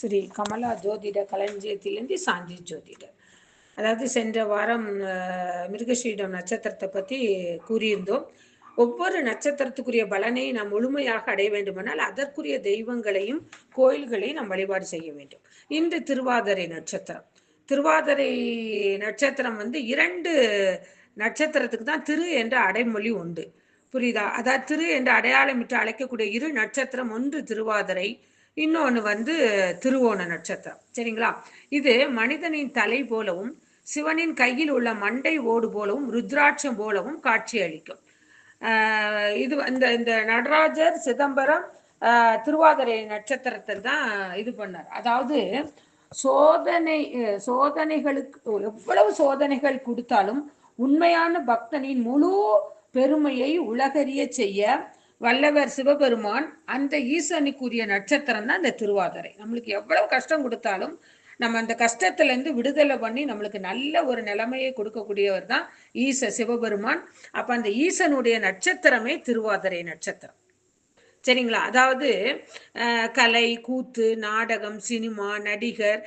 ஸ்ரீ கமலா ஜோதிட களஞ்சியத்திலிருந்து சாந்தி ஜோதிடர். அதாவது சென்ற வாரம் மிருகஸ்ரீடம் நட்சத்திரத்தை பற்றி கூறியிருந்தோம். ஒவ்வொரு நட்சத்திரத்துக்குரிய பலனை நாம் முழுமையாக அடைய வேண்டுமானால் அதற்குரிய தெய்வங்களையும் கோயில்களையும் நாம் வழிபாடு செய்ய வேண்டும். இன்று திருவாதிரை நட்சத்திரம். திருவாதிரை நட்சத்திரம் வந்து இரண்டு நட்சத்திரத்துக்கு தான் திரு என்ற அடைமொழி உண்டு. புரியுதா? அதாவது திரு என்று அடையாளமிட்டு அழைக்கக்கூடிய இரு நட்சத்திரம் ஒன்று திருவாதிரை இன்னொன்று வந்து திருவோண நட்சத்திரம். சரிங்களா? இது மனிதனின் தலை போலவும் சிவனின் கையில் உள்ள மண்டை ஓடு போலவும் ருத்ராட்சம் போலவும் காட்சி அளிக்கும். ஆஹ் இது இந்த இந்த நடராஜர் சிதம்பரம் ஆஹ் திருவாதிரை நட்சத்திரத்தை தான் இது பண்ணார். அதாவது சோதனை சோதனைகளுக்கு எவ்வளவு சோதனைகள் கொடுத்தாலும் உண்மையான பக்தனின் முழு பெருமையை உலகறிய செய்ய வல்லவர் சிவபெருமான் அந்த ஈசனுக்குரிய நட்சத்திரம் தான் இந்த திருவாதிரை. நம்மளுக்கு எவ்வளவு கஷ்டம் கொடுத்தாலும் நம்ம அந்த கஷ்டத்துல இருந்து விடுதலை பண்ணி நம்மளுக்கு நல்ல ஒரு நிலைமையை கொடுக்கக்கூடியவர் தான் ஈச சிவபெருமான். அப்ப அந்த ஈசனுடைய நட்சத்திரமே திருவாதிரை நட்சத்திரம். சரிங்களா? அதாவது கலை கூத்து நாடகம் சினிமா நடிகர்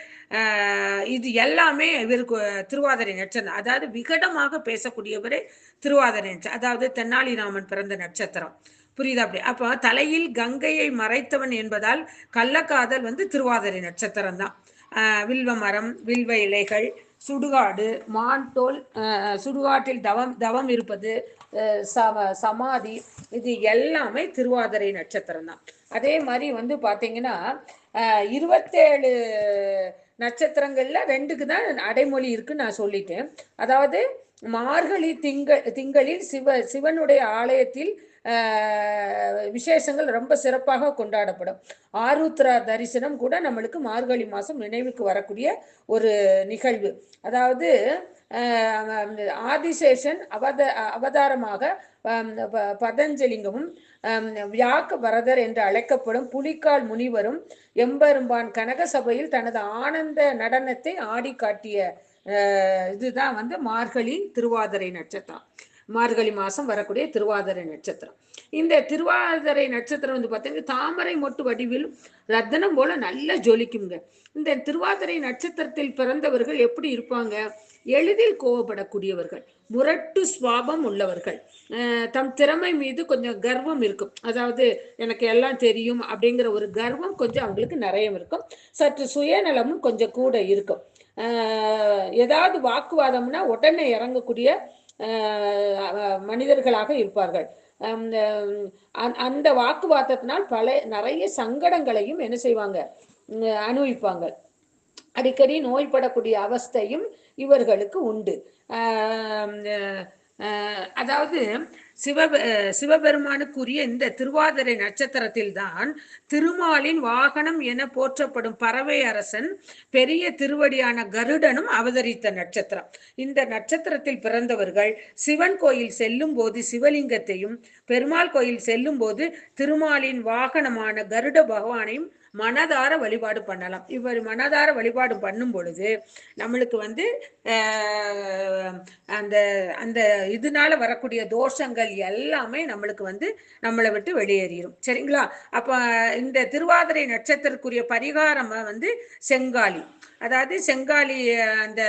இது எல்லாமே இவருக்கு திருவாதிரை நட்சத்திரம். அதாவது விகடமாக பேசக்கூடியவரே திருவாதிரை நட்சத்திரம் அதாவது தென்னாலிராமன் பிறந்த நட்சத்திரம். புரியுதா அப்படி? அப்போ தலையில் கங்கையை மறைத்தவன் என்பதால் கள்ளக்காதல் வந்து திருவாதிரை நட்சத்திரம் தான். வில்வ மரம் வில்வ இலைகள் சுடுகாடு மான் தோல் சுடுகாட்டில் தவம் தவம் இருப்பது சம சமாதி இது எல்லாமே திருவாதிரை நட்சத்திரம் தான். அதே மாதிரி வந்து பார்த்தீங்கன்னா இருபத்தேழு நட்சத்திரங்கள்ல ரெண்டுக்கு தான் அடைமொழி இருக்குன்னு நான் சொல்லிட்டேன். அதாவது மார்கழி திங்கள் திங்களில் சிவ சிவனுடைய ஆலயத்தில் விசேஷங்கள் ரொம்ப சிறப்பாக கொண்டாடப்படும். ஆருத்ரா தரிசனம் கூட நம்மளுக்கு மார்கழி மாதம் நினைவுக்கு வரக்கூடிய ஒரு நிகழ்வு. அதாவது ஆஹ், ஆதிசேஷன் அவத அவதாரமாக பதஞ்சலிங்கமும் வியாக்க வரதர் என்று அழைக்கப்படும் புலிக்கால் முனிவரும் எம்பெரும்பான் கனக சபையில் தனது ஆனந்த நடனத்தை ஆடி காட்டிய இதுதான் வந்து மார்கழி திருவாதிரை நட்சத்திரம். மார்கழி மாசம் வரக்கூடிய திருவாதிரை நட்சத்திரம். இந்த திருவாதிரை நட்சத்திரம் வந்து பார்த்தீங்கன்னா தாமரை மொட்டு வடிவில் ரத்தனம் போல நல்லா ஜொலிக்குங்க. இந்த திருவாதிரை நட்சத்திரத்தில் பிறந்தவர்கள் எப்படி இருப்பாங்க? எளிதில் கோவப்படக்கூடியவர்கள் முரட்டு சுவாபம் உள்ளவர்கள். தம் திறமை மீது கொஞ்சம் கர்வம் இருக்கும். அதாவது எனக்கு எல்லாம் தெரியும் அப்படிங்கிற ஒரு கர்வம் கொஞ்சம் அவங்களுக்கு நிறைய இருக்கும். சற்று சுயநலமும் கொஞ்சம் கூட இருக்கும். ஏதாவது வாக்குவாதம்னா உடனே இறங்கக்கூடிய மனிதர்களாக இருப்பார்கள். அந்த அந்த- வாக்குவாதத்தினால் பல நிறைய சங்கடங்களையும் என்ன செய்வாங்க? உம், அனுபவிப்பாங்க. அடிக்கடி நோய்படக்கூடிய அவஸ்தையும் இவர்களுக்கு உண்டு. அதாவது சிவ சிவபெருமானுக்குரிய இந்த திருவாதிரை நட்சத்திரத்தில் தான் திருமாலின் வாகனம் என போற்றப்படும் பறவை அரசன் பெரிய திருவடியான கருடனும் அவதரித்த நட்சத்திரம். இந்த நட்சத்திரத்தில் பிறந்தவர்கள் சிவன் கோயில் செல்லும் போது சிவலிங்கத்தையும் பெருமாள் கோயில் செல்லும் போது திருமாலின் வாகனமான கருட பகவானையும் மனதார வழிபாடு பண்ணலாம். இவர் மனதார வழிபாடு பண்ணும் பொழுது நம்மளுக்கு வந்து ஆஹ், அந்த அந்த இதனால வரக்கூடிய தோஷங்கள் எல்லாமே நம்மளுக்கு வந்து நம்மளை விட்டு வெளியேறிடும் சரிங்களா? அப்ப இந்த திருவாதிரை நட்சத்திரக்குரிய பரிகாரம் வந்து செங்காலி. அதாவது செங்காலி அந்த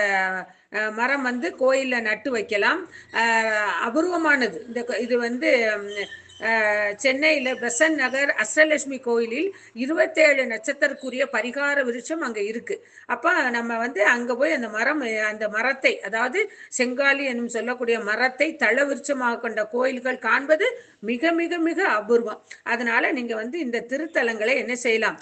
மரம் வந்து கோயில்ல நட்டு வைக்கலாம். அஹ், அபூர்வமானது. இந்த இது வந்து சென்னையில் பெசன் நகர் அஷ்டலட்சுமி கோயிலில் இருபத்தேழு நட்சத்திரக்குரிய பரிகார விருட்சம் அங்கே இருக்குது அப்போ நம்ம வந்து அங்கே போய் அந்த மரம் அந்த மரத்தை அதாவது செங்காலி என்னும் சொல்லக்கூடிய மரத்தை தள விருட்சமாக கொண்ட கோயில்கள் காண்பது மிக மிக மிக அபூர்வம். அதனால நீங்கள் வந்து இந்த திருத்தலங்களை என்ன செய்யலாம்?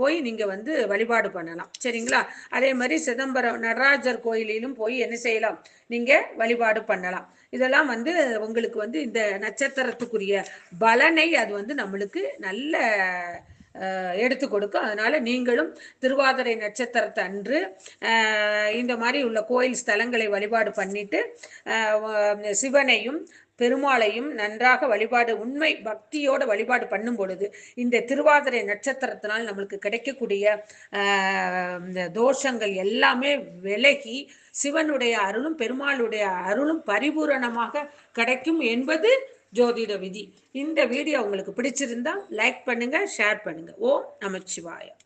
போய் நீங்க வந்து வழிபாடு பண்ணலாம். சரிங்களா? அதே மாதிரி சிதம்பரம் நடராஜர் கோயிலிலும் போய் என்ன செய்யலாம்? நீங்க வழிபாடு பண்ணலாம். இதெல்லாம் வந்து உங்களுக்கு வந்து இந்த நட்சத்திரத்துக்குரிய பலனை அது வந்து நம்மளுக்கு நல்ல எடுத்து கொடுக்கும். அதனால நீங்களும் திருவாதிரை நட்சத்திரத்தை அன்று இந்த மாதிரி உள்ள கோயில் ஸ்தலங்களை வழிபாடு பண்ணிட்டு சிவனையும் பெருமாளையும் நன்றாக வழிபாடு உண்மை பக்தியோட வழிபாடு பண்ணும் பொழுது இந்த திருவாதிரை நட்சத்திரத்தினால் நம்மளுக்கு கிடைக்கக்கூடிய இந்த தோஷங்கள் எல்லாமே விலகி சிவனுடைய அருளும் பெருமாளுடைய அருளும் பரிபூரணமாக கிடைக்கும் என்பது ஜோதிட விதி. இந்த வீடியோ உங்களுக்கு பிடிச்சிருந்தா லைக் பண்ணுங்க ஷேர் பண்ணுங்க. ஓம் நமச்சிவாயம்.